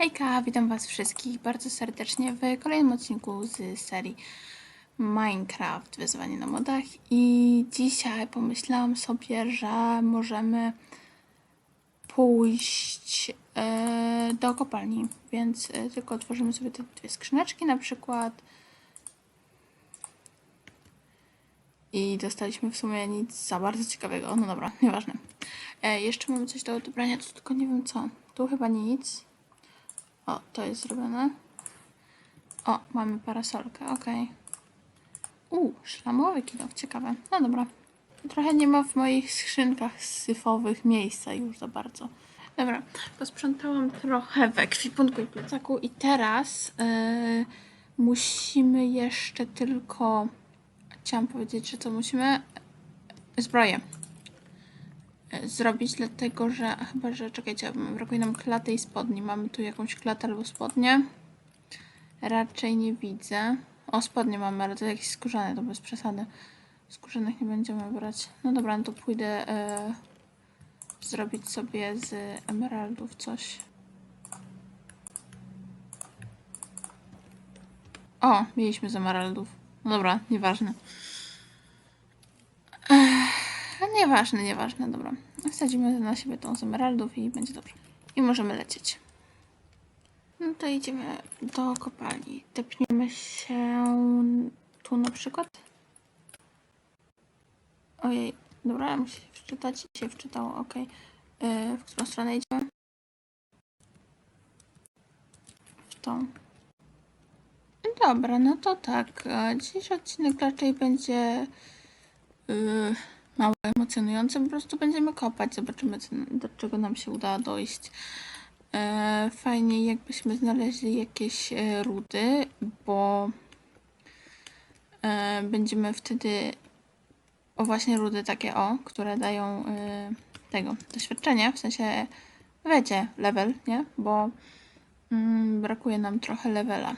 Hejka, witam Was wszystkich bardzo serdecznie w kolejnym odcinku z serii Minecraft Wyzwanie na modach. I dzisiaj pomyślałam sobie, że możemy pójść e, do kopalni, więc e, tylko otworzymy sobie te dwie skrzyneczki na przykład. I dostaliśmy w sumie nic za bardzo ciekawego, no dobra, nieważne. E, jeszcze mamy coś do odebrania, tu tylko nie wiem co, tu chyba nic. O, to jest zrobione. O, mamy parasolkę, okej. U, szlamowy kilof, ciekawe. No dobra. Trochę nie ma w moich skrzynkach syfowych miejsca już za bardzo. Dobra, posprzątałam trochę w ekwipunku i plecaku i teraz yy, musimy jeszcze tylko... Chciałam powiedzieć, że co musimy? Zbroję zrobić, dlatego że chyba, że czekajcie, brakuje nam klaty i spodni. Mamy tu jakąś klatę albo spodnie? Raczej nie widzę. O, spodnie mamy, ale to jakieś skórzane, to bez przesady. Skórzanych nie będziemy brać. No dobra, no to pójdę e, zrobić sobie z emeraldów coś. O, mieliśmy z emeraldów. No dobra, nieważne. Nieważne, nieważne, dobra. Wsadzimy na siebie tą z emeraldów i będzie dobrze. I możemy lecieć. No to idziemy do kopalni. Tepniemy się tu na przykład. Ojej, dobra, muszę się wczytać. Się wczytało, ok. W którą stronę idziemy? W tą. Dobra, no to tak. Dzisiejszy odcinek raczej będzie yy, mało emocjonujący. Po prostu będziemy kopać, zobaczymy, do czego nam się uda dojść. E, fajnie, jakbyśmy znaleźli jakieś e, rudy, bo e, będziemy wtedy. O, właśnie rudy takie o, które dają tego doświadczenie, w sensie wiecie, level, nie? Bo mm, brakuje nam trochę levela.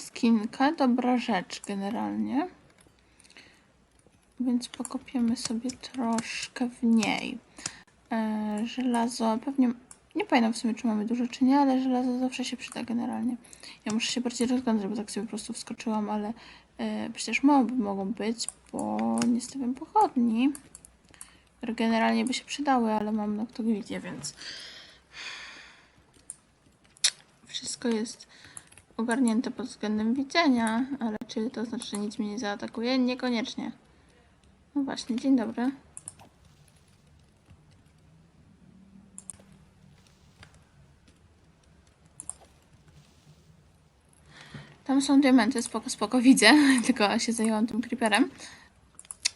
Okej, jaskinka, dobra rzecz generalnie. Więc pokopiemy sobie troszkę w niej. E, żelazo, pewnie, nie pamiętam w sumie, czy mamy dużo, czy nie, ale żelazo zawsze się przyda generalnie. Ja muszę się bardziej rozglądać, bo tak sobie po prostu wskoczyłam, ale e, przecież moby mogą być, bo nie stawiam pochodni, które generalnie by się przydały, ale mam noctoglidzie, więc wszystko jest ogarnięte pod względem widzenia, ale czy to znaczy, że nic mnie nie zaatakuje? Niekoniecznie. No właśnie, dzień dobry. Tam są diamenty, spoko, spoko, widzę, tylko się zajęłam tym creeperem.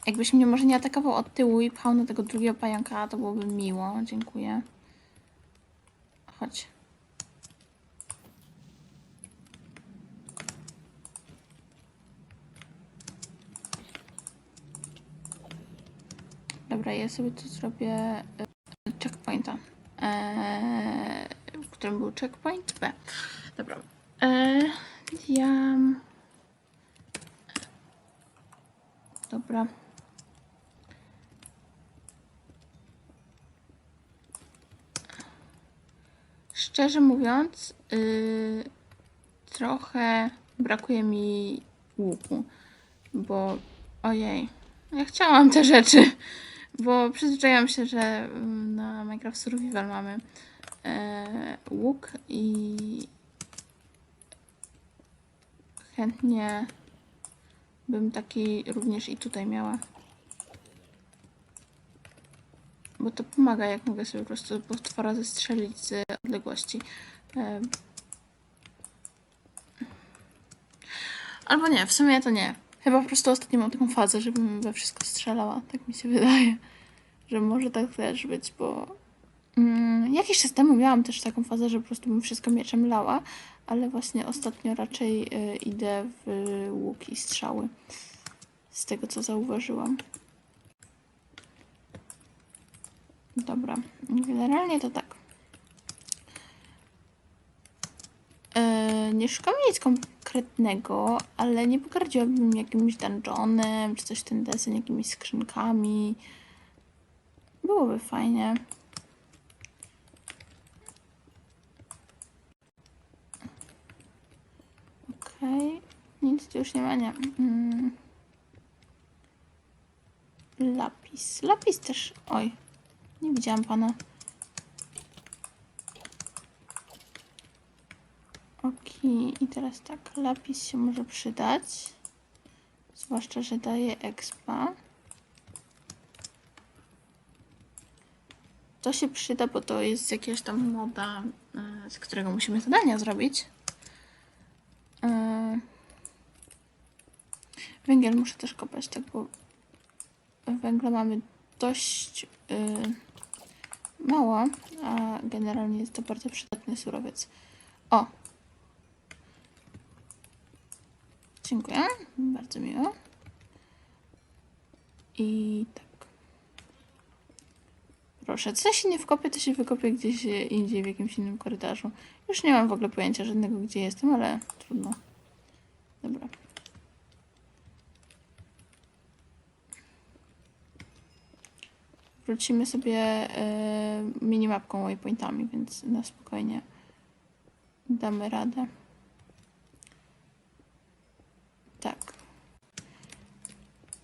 Jakbyś mnie może nie atakował od tyłu i pchał na tego drugiego pająka, to byłoby miło, dziękuję. Chodź. Dobra, ja sobie tu zrobię e, checkpointa. E, w którym był checkpoint? B. Dobra. E, ja. Dobra. Szczerze mówiąc, y, trochę brakuje mi łuku, bo ojej, ja chciałam te rzeczy, bo przyzwyczaiłam się, że mm, na Minecraft Survival mamy e, łuk i chętnie bym taki również i tutaj miała. Bo to pomaga, jak mogę sobie po prostu potwora zestrzelić z odległości. E, Albo nie, w sumie to nie. Chyba po prostu ostatnio mam taką fazę, żebym we wszystko strzelała. Tak mi się wydaje, że może tak też być, bo mm, jakiś czas temu miałam też taką fazę, że po prostu bym wszystko mieczem lała, ale właśnie ostatnio raczej y, idę w łuk i strzały. Z tego co zauważyłam. Dobra, generalnie to tak. Yy, nie szukam nic konkretnego, ale nie pogardziłabym jakimś dungeonem, czy coś ten deseń, jakimiś skrzynkami. Byłoby fajnie. Okej, nic tu już nie ma, nie. Mm. Lapis. Lapis też. Oj, nie widziałam pana. Okej, i teraz tak, lapis się może przydać. Zwłaszcza, że daje expa. To się przyda, bo to jest jakaś tam moda, e, z którego musimy zadania zrobić. E, Węgiel muszę też kopać, tak, bo węgla mamy dość y, mało, a generalnie jest to bardzo przydatny surowiec. O! Dziękuję, bardzo miło. I tak. Proszę, co się nie wkopie, to się wykopie gdzieś indziej, w jakimś innym korytarzu. Już nie mam w ogóle pojęcia żadnego, gdzie jestem, ale trudno. Dobra. wrócimy sobie e, minimapką waypointami, więc na spokojnie damy radę. Tak.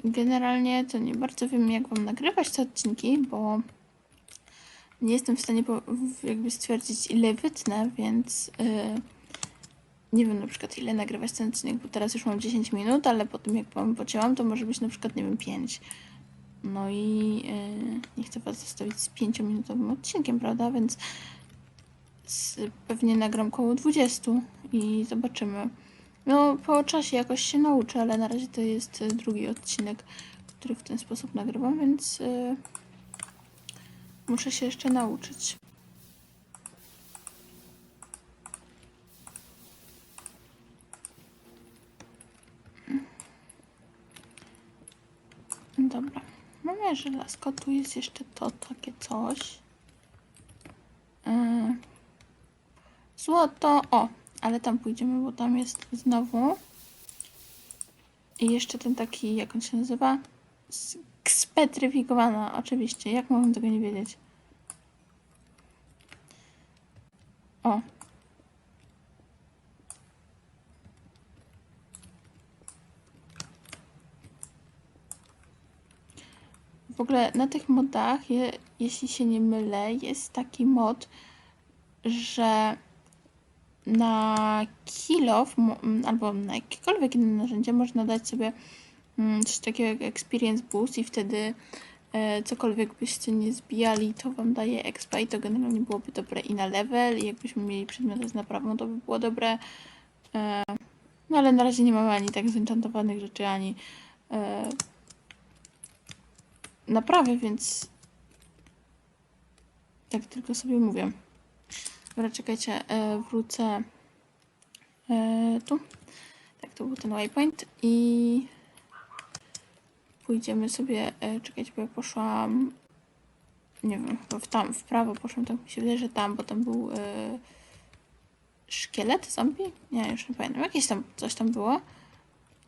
Generalnie to nie bardzo wiem, jak Wam nagrywać te odcinki, bo nie jestem w stanie jakby stwierdzić, ile wytnę, więc e, nie wiem na przykład, ile nagrywać ten odcinek, bo teraz już mam 10 minut, ale po tym, jak Wam pocięłam, to może być na przykład, nie wiem, 5. No i yy, nie chcę Was zostawić z pięciominutowym odcinkiem, prawda? Więc z, pewnie nagram około 20 i zobaczymy. No, po czasie jakoś się nauczę, ale na razie to jest drugi odcinek, który w ten sposób nagrywam, więc yy, muszę się jeszcze nauczyć. Dobra. Mamy żelazko, tu jest jeszcze to, takie coś. Yy. Złoto, o, ale tam pójdziemy, bo tam jest znowu. I jeszcze ten taki, jak on się nazywa? Spetryfikowana, oczywiście. Jak mogę tego nie wiedzieć? O. W ogóle na tych modach, je, jeśli się nie mylę, jest taki mod, że na kilof albo na jakiekolwiek inne narzędzie można dać sobie coś takiego jak experience boost i wtedy e, cokolwiek byście nie zbijali, to wam daje expa i to generalnie byłoby dobre i na level i jakbyśmy mieli przedmioty z naprawą, to by było dobre. E, no ale na razie nie mamy ani tak zenchantowanych rzeczy, ani e, naprawy, więc tak tylko sobie mówię. Dobra, czekajcie, e, wrócę e, tu. Tak, to był ten waypoint i pójdziemy sobie, e, bo ja poszłam, nie wiem, chyba w tam, w prawo poszłam, tak mi się wydaje, że tam, bo tam był e, szkielet zombie? Nie, już nie pamiętam, jakieś tam, coś tam było,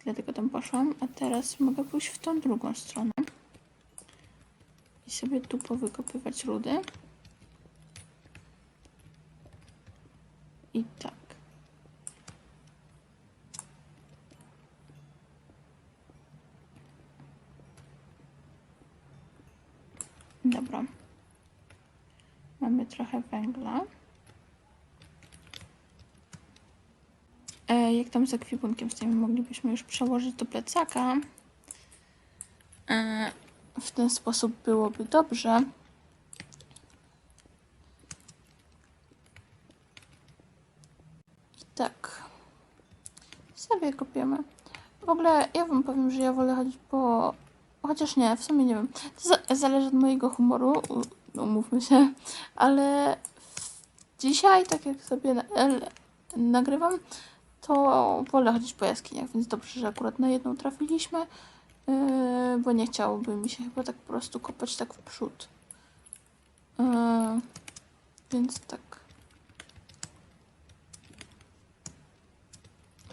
dlatego tam poszłam, a teraz mogę pójść w tą drugą stronę i sobie tu powykopywać rudy. I tak. Dobra. Mamy trochę węgla. E, jak tam z ekwipunkiem z tym moglibyśmy już przełożyć do plecaka. E, w ten sposób byłoby dobrze. I tak. Sobie kopiemy. W ogóle ja wam powiem, że ja wolę chodzić po... Chociaż nie, w sumie nie wiem. To za- zależy od mojego humoru, umówmy się. Ale dzisiaj, tak jak sobie na- el- nagrywam, to wolę chodzić po jaskiniach, więc dobrze, że akurat na jedną trafiliśmy. Yy, bo nie chciałoby mi się chyba tak po prostu kopać tak w przód. E, więc tak.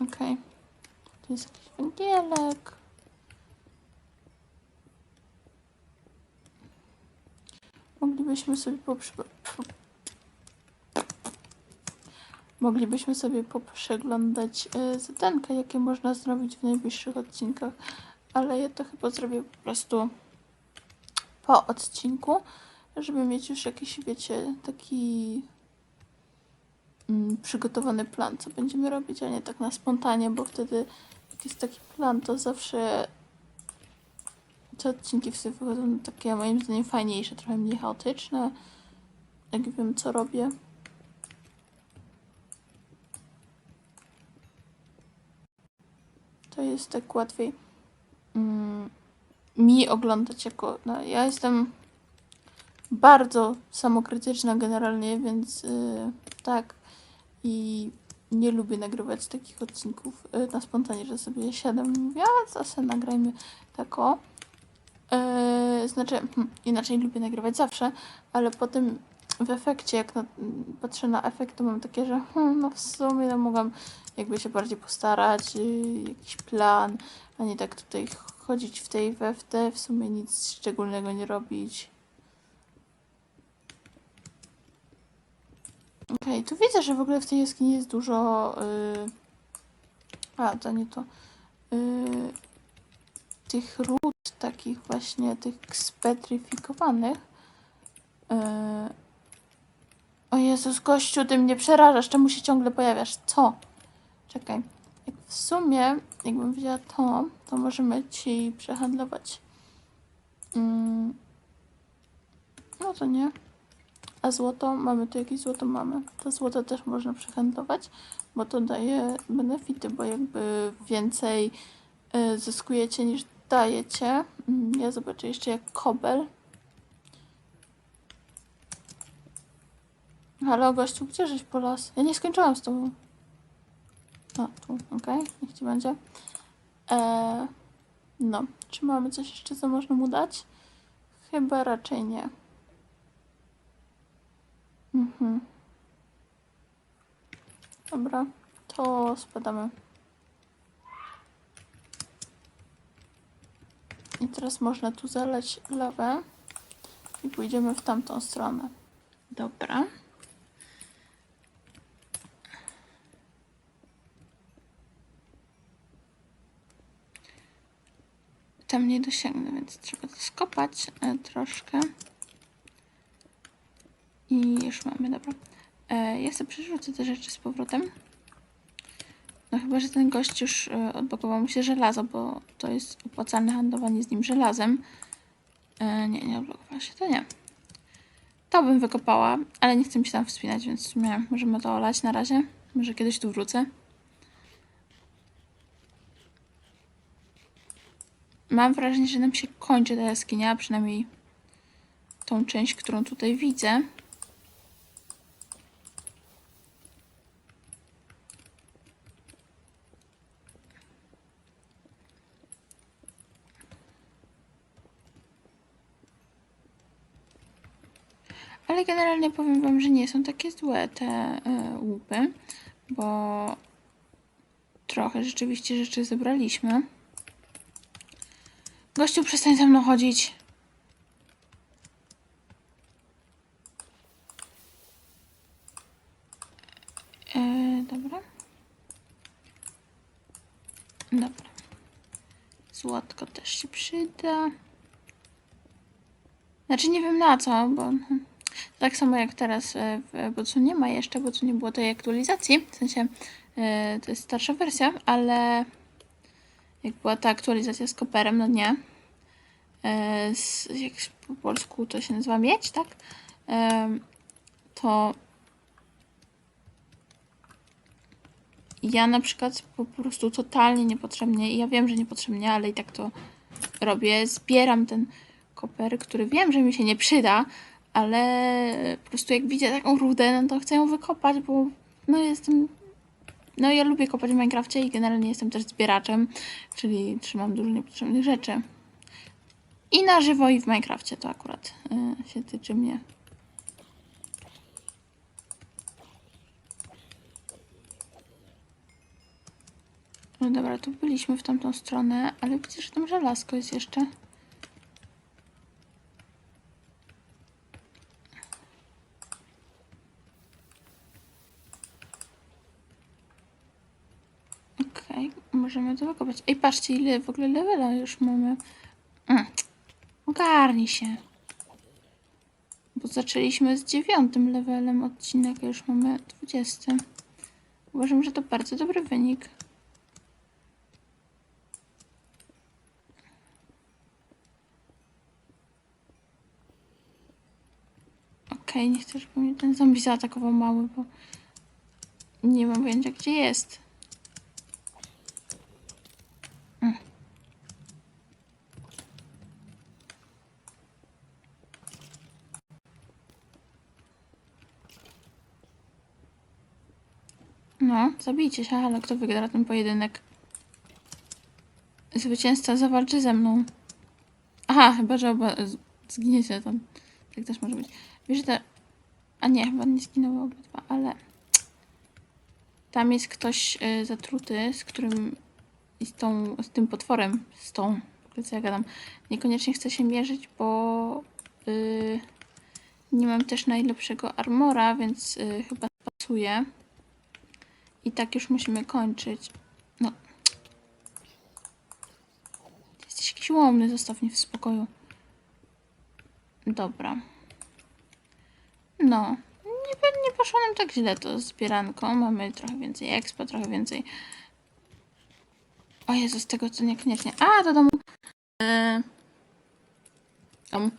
Okej. Tu jest jakiś węgielek. Moglibyśmy sobie poprzy... po- Moglibyśmy sobie poprzeglądać e, zadanka, jakie można zrobić w najbliższych odcinkach, ale ja to chyba zrobię po prostu po odcinku, żeby mieć już jakiś, wiecie, taki mm, przygotowany plan, co będziemy robić, a nie tak na spontanie, bo wtedy jak jest taki plan, to zawsze te odcinki wtedy wychodzą takie moim zdaniem fajniejsze, trochę mniej chaotyczne, jak wiem co robię. To jest tak łatwiej mm, mi oglądać jako, no ja jestem bardzo samokrytyczna generalnie, więc yy, tak i nie lubię nagrywać takich odcinków yy, na spontanie, że sobie siadam i mówię, a co se nagrajmy tak o. Yy, znaczy, hmm, inaczej lubię nagrywać zawsze, ale potem w efekcie, jak na, patrzę na efekt, to mam takie, że hmm, no w sumie no mogłam jakby się bardziej postarać, yy, jakiś plan, a nie tak tutaj chodzić w tej we w w sumie nic szczególnego nie robić. Okej, tu widzę, że w ogóle w tej jaskini jest dużo. Yy... A, to nie to. Yy... Tych ród takich właśnie, tych spetryfikowanych. Yy... O Jezus, gościu, ty mnie przerażasz, czemu się ciągle pojawiasz? Co? Czekaj. Jak w sumie, jakbym wzięła to, to możemy ci przehandlować. Mm. No to nie. A złoto, mamy tu jakieś złoto? Mamy. To złoto też można przehandlować, bo to daje benefity, bo jakby więcej y, zyskujecie niż dajecie. Mm, Ja zobaczę jeszcze jak kobel. Halo gościu, gdzie żeś po las? Ja nie skończyłam z tobą. A, tu, okej, niech ci będzie. Eee, no, czy mamy coś jeszcze, co można mu dać? Chyba raczej nie. Mhm. Dobra, to spadamy. I teraz można tu zalać lawę i pójdziemy w tamtą stronę. Dobra. Tam nie dosięgnę, więc trzeba to skopać e, troszkę. I już mamy, dobra. E, ja sobie przerzucę te rzeczy z powrotem. No chyba, że ten gość już e, odblokował mu się żelazo, bo to jest opłacalne handlowanie z nim żelazem. E, nie, nie odblokowało się, to nie. To bym wykopała, ale nie chcę mi się tam wspinać, więc w sumie możemy to olać na razie. Może kiedyś tu wrócę. Mam wrażenie, że nam się kończy ta jaskinia, przynajmniej tą część, którą tutaj widzę. Ale generalnie powiem Wam, że nie są takie złe te e, łupy, bo trochę rzeczywiście rzeczy zebraliśmy. Gościu, przestań ze mną chodzić. E, dobra. Dobra. Złotko też się przyda. Znaczy nie wiem na co, bo hmm, tak samo jak teraz e, w Bocu nie ma jeszcze, bo tu nie było tej aktualizacji. W sensie e, to jest starsza wersja, ale jak była ta aktualizacja z koperem, no nie. E, z, jak po polsku to się nazywa mieć, tak? To ja na przykład po prostu totalnie niepotrzebnie, i ja wiem, że niepotrzebnie, ale i tak to robię, zbieram ten koper, który wiem, że mi się nie przyda, ale po prostu jak widzę taką rudę, no to chcę ją wykopać, bo no jestem... No ja lubię kopać w Minecrafcie i generalnie jestem też zbieraczem, czyli trzymam dużo niepotrzebnych rzeczy. I na żywo i w Minecrafcie to akurat y, się tyczy mnie. No dobra, tu byliśmy w tamtą stronę, ale widzę, że tam żelazko jest jeszcze. Możemy to wykopać. Ej, patrzcie, ile w ogóle levela już mamy. Mm. Ogarnij się. Bo zaczęliśmy z dziewiątym levelem odcinek, a już mamy dwudziesty. Uważam, że to bardzo dobry wynik. Okej, nie chcę, żeby mnie ten zombie zaatakował mały, bo nie mam pojęcia, gdzie jest. Zabijcie się, ale kto wygra ten pojedynek? Zwycięzca zawalczy ze mną. Aha, chyba, że oba zginiecie tam. Tak też może być. Wiesz, te... A nie, chyba nie zginęły obydwa, ale... Tam jest ktoś y, zatruty, z którym... I z, tą, z tym potworem, z tą, co ja gadam, niekoniecznie chcę się mierzyć, bo y, nie mam też najlepszego armora, więc y, chyba pasuje. I tak już musimy kończyć. No. Jesteś jakiś łomny, zostaw mnie w spokoju. Dobra. No. Nie, nie poszło nam tak źle to z zbieranką. Mamy trochę więcej expo, trochę więcej... O Jezu, z tego co niekoniecznie... A, do domu. Yy... Domu.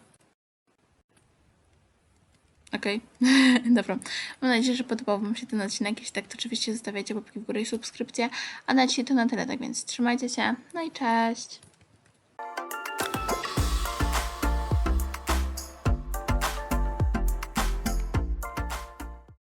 Okej, dobra. Mam nadzieję, że podobał Wam się ten odcinek. Jeśli tak, to oczywiście zostawiajcie łapki w górę i subskrypcję. A na dzisiaj to na tyle, tak więc trzymajcie się. No i cześć!